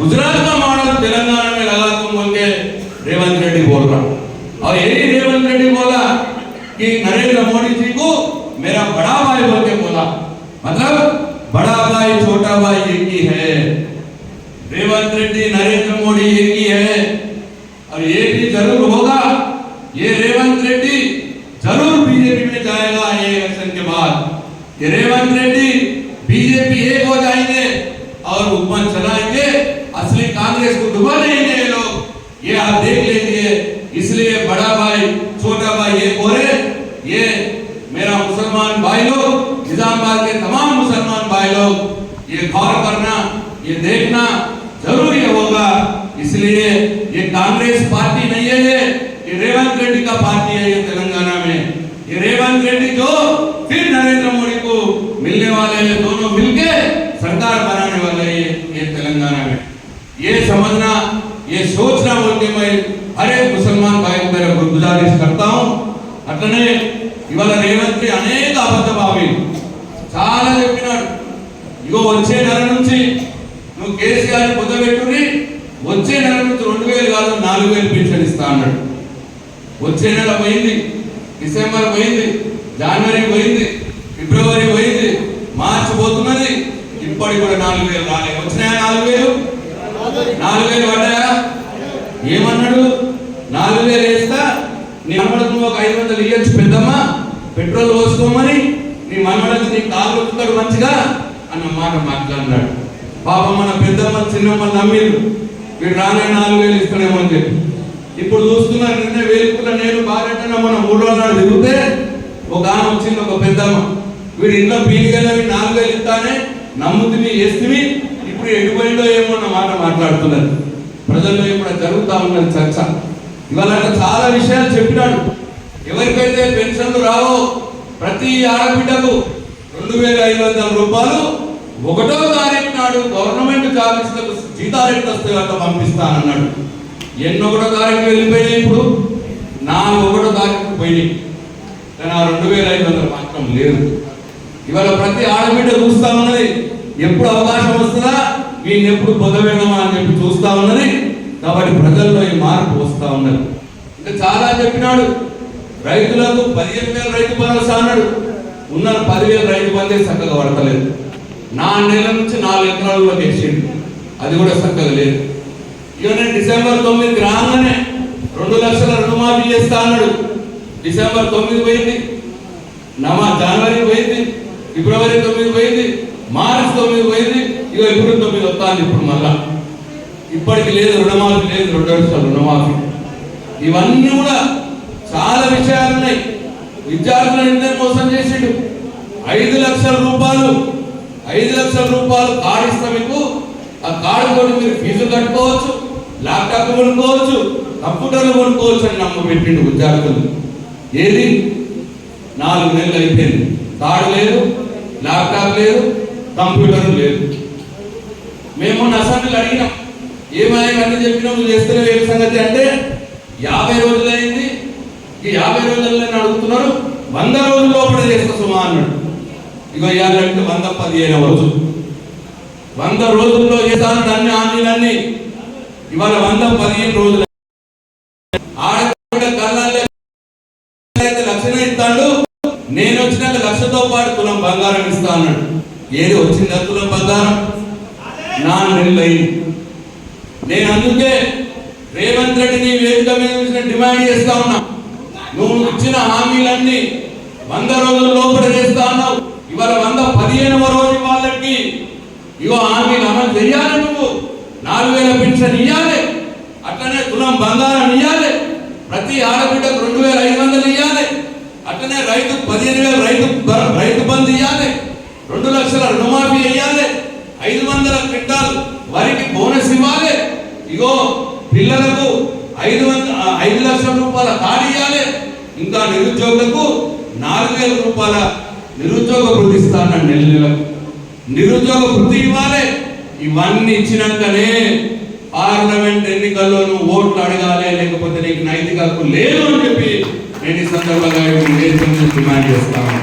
गुजरात का मॉडल तेलंगाना में लगा तुम बोल के रेवंत रेड्डी बोल रहा और यही रेवंत रेड्डी बोला कि नरेंद्र मोदी जी को मेरा बड़ा भाई बोल के बोला। मतलब बड़ा भाई, छोटा भाई एक ही है। रेवंत रेड्डी, नरेंद्र मोदी एक ही है। और ये भी ज़रूर होगा, ये रेवंत रेड्डी ज़रूर बीजेपी में जाएगा ये इलेक्शन के बाद रेवंत रेड्डी बीजेपी एक हो जाएँगे और हुकूमत चलाएँगे। असली कांग्रेस को डुबा देंगे ये लोग। ये आप देख लीजिए। इसलिए बड़ा भाई, छोटा भाई, ये बोले ये मेरा मुसलमान भाई लोग, निजामाबाद के तमाम मुसलमान भाई लोग, ये गौर करना, ये देखना ज़रूरी होगा। इसलिए ये कांग्रेस पार्टी नहीं है ये ये रेवंत रेड्डी का पार्टी है ये तेलंगाना में। ये रेवंत रेड्डी जो फिर नरेंद्र मोदी को मिलने वाले हैं, दोनों मिलके सरकार बनाने सोचना बोल के मैं हर एक मुसलमान भाई को मेरा गुजारिश करता हूँ అట్లనే ఇవాళ రేవంత్ అనేక అబద్ధ భావి చాలా చెప్పినాడు ఇగో వచ్చే నెల నుంచి నువ్వు కేసీఆర్ పొందబెట్టుని వచ్చే నెల నుంచి రెండు వేలు కాదు నాలుగు వేలు పెన్షన్ ఇస్తా అన్నాడు వచ్చే నెల పోయింది డిసెంబర్ పోయింది జనవరి పోయింది ఫిబ్రవరి పోయింది మార్చి పోతున్నది ఇప్పటికి కూడా నాలుగు వేలు రాలే వచ్చినాయా నాలుగు వేలు నాలుగు వేలు పడ్డాయా వందలు ఇవ్వచ్చు పెద్దమ్మా. పెట్రోల్ పోసుకోమని నీ మనవడకు నీ కాలు వస్తాడు మంచిగా అన్న మాట మాట్లాడినాడు. పాప మన పెద్దమ్మ చిన్నమ్మ నమ్మిరు వీడు రానే నాలుగు వేలు ఇస్తానేమో అని చెప్పి. ఇప్పుడు చూస్తున్నా నిన్న వేలుకున్న నేను బాగా మన మూడు నాడు తిరిగితే ఒక ఆమె వచ్చింది ఒక పెద్దమ్మ. వీడు ఇంట్లో పీలిగలవి నాలుగు వేలు ఇస్తానే నమ్ముతుంది వేస్తుంది ఇప్పుడు ఎడిపోయిందో ఏమో అన్న మాట మాట్లాడుతున్నారు. ప్రజల్లో ఇప్పుడు జరుగుతా ఉన్నది చర్చ. ఇవాళ చాలా విషయాలు చెప్పినాడు. ఎవరికైతే పెన్షన్లు రావో ప్రతి ఆడబిడ్డకు రెండు వేల ఐదు వందల రూపాయలు ఒకటో తారీఖు నాడు గవర్నమెంట్ జాబితాకు జీతాలు వస్తే వస్తాయో అట్లా పంపిస్తానన్నాడు. ఎన్నో ఒకటో తారీఖు వెళ్ళిపోయినాయి ఇప్పుడు? నాలుగు ఒకటో తారీఖు పోయినాయి. కానీ ఆ రెండు వేల ఐదు వందలు మాత్రం లేదు. ఇవాళ ప్రతి ఆడబిడ్డ చూస్తా ఉన్నది ఎప్పుడు అవకాశం వస్తుందా? వీళ్ళని ఎప్పుడు పొందవేమా అని చెప్పి చూస్తా ఉన్నది. కాబట్టి ప్రజల్లో ఈ మార్పు వస్తా ఉన్నది. ఇంకా చాలా చెప్పినాడు రైతులకు పదిహేను వేల రైతు భరోసా అన్నాడు. ఉన్న పదివేల రైతు బందే చక్కగా పడతలేదు. నా నెల నుంచి నాలుగు ఎకరాల్లో వేసిండు. అది కూడా చక్కగా లేదు. ఇవన్నీ నేను డిసెంబర్ తొమ్మిదికి రాగానే రెండు లక్షల రుణమాఫీ చేస్తా అన్నాడు. డిసెంబర్ తొమ్మిది పోయింది. నవా జనవరి పోయింది. ఫిబ్రవరి తొమ్మిది పోయింది. మార్చి తొమ్మిది పోయింది. ఇక ఇప్పుడు తొమ్మిది వస్తాను ఇప్పుడు మళ్ళా. ఇప్పటికి లేదు రుణమాఫీ లేదు రెండు లక్షల రుణమాఫీ. ఇవన్నీ కూడా చాలా విషయాలు ఉన్నాయి. విద్యార్థులను ఎందుకు మోసం చేసిండు. ఐదు లక్షల రూపాయలు ఐదు లక్షల రూపాయలు కార్డు ఇస్తాం మీకు ఆ కార్డు తోటి మీరు ఫీజు కట్టుకోవచ్చు ల్యాప్టాప్ కొనుక్కోవచ్చు కంప్యూటర్లు కొనుక్కోవచ్చు అని నమ్మ పెట్టిండు విద్యార్థులు. ఏది? నాలుగు నెలలు అయిపోయింది. కార్డు లేదు ల్యాప్టాప్ లేదు కంప్యూటర్ లేదు. మేము అసెంబ్లీలో అడిగినాం ఏమైనా అన్ని చెప్పినా నువ్వు ఏ సంగతి అంటే యాభై రోజులు ఈ యాభై రోజుల్లో అడుగుతున్నారు వంద రోజుల లోపల చేస్తా సుమా అన్నాడు. ఇగో ఇవ్వాలంటే వంద పదిహేను రోజు. వంద రోజుల్లో చేస్తాను అన్ని హామీలన్నీ. ఇవాళ వంద పదిహేను రోజులు. ఆడపిల్ల కళ్ళాలే అయితే లక్షణ ఇస్తాడు నేను వచ్చినాక లక్షతో పాటు తులం బంగారం ఇస్తా అన్నాడు. ఏది వచ్చిందా తులం బంగారం? నా నెలలు నేను అందుకే రేవంత్ రెడ్డిని వేదిక మీద డిమాండ్ చేస్తా ఉన్నా. నువ్వు ఇచ్చిన హామీలన్నీ వంద రోజుల లోపల చేస్తా అన్నావు. ఇవాళ వంద పదిహేనవ రోజు వాళ్ళకి ఇగో హామీలు అమలు చేయాలి నువ్వు. నాలుగు వేల పెన్షన్ ఇవ్వాలి అట్లనే తులం బంగారం ఇవ్వాలి ప్రతి ఆడబిడ్డకు రెండు వేల ఐదు వందలు ఇవ్వాలి అట్లనే రైతు పదిహేను వేల రైతు రైతు బంధు ఇవ్వాలి రెండు లక్షల రుణమాఫీ ఇవ్వాలి ఐదు వందల క్వింటాల్ వరికి బోనస్ ఇవ్వాలి. ఇగో పిల్లలకు ఐదు వంద ఐదు లక్షల రూపాయల కార్డు ఇవ్వాలి ఇంకా నిరుద్యోగులకు నాలుగు వేల రూపాయల నిరుద్యోగ వృత్తి ఇస్తాను నెల నెలకు. నిరుద్యోగ వృత్తి ఇవ్వాలి. ఇవన్నీ ఇచ్చినాకనే పార్లమెంట్ ఎన్నికల్లో నువ్వు ఓట్లు అడగాలి లేకపోతే నీకు నైతిక హక్కు లేదు అని చెప్పి నేను ఈ సందర్భంగా డిమాండ్ చేస్తాను.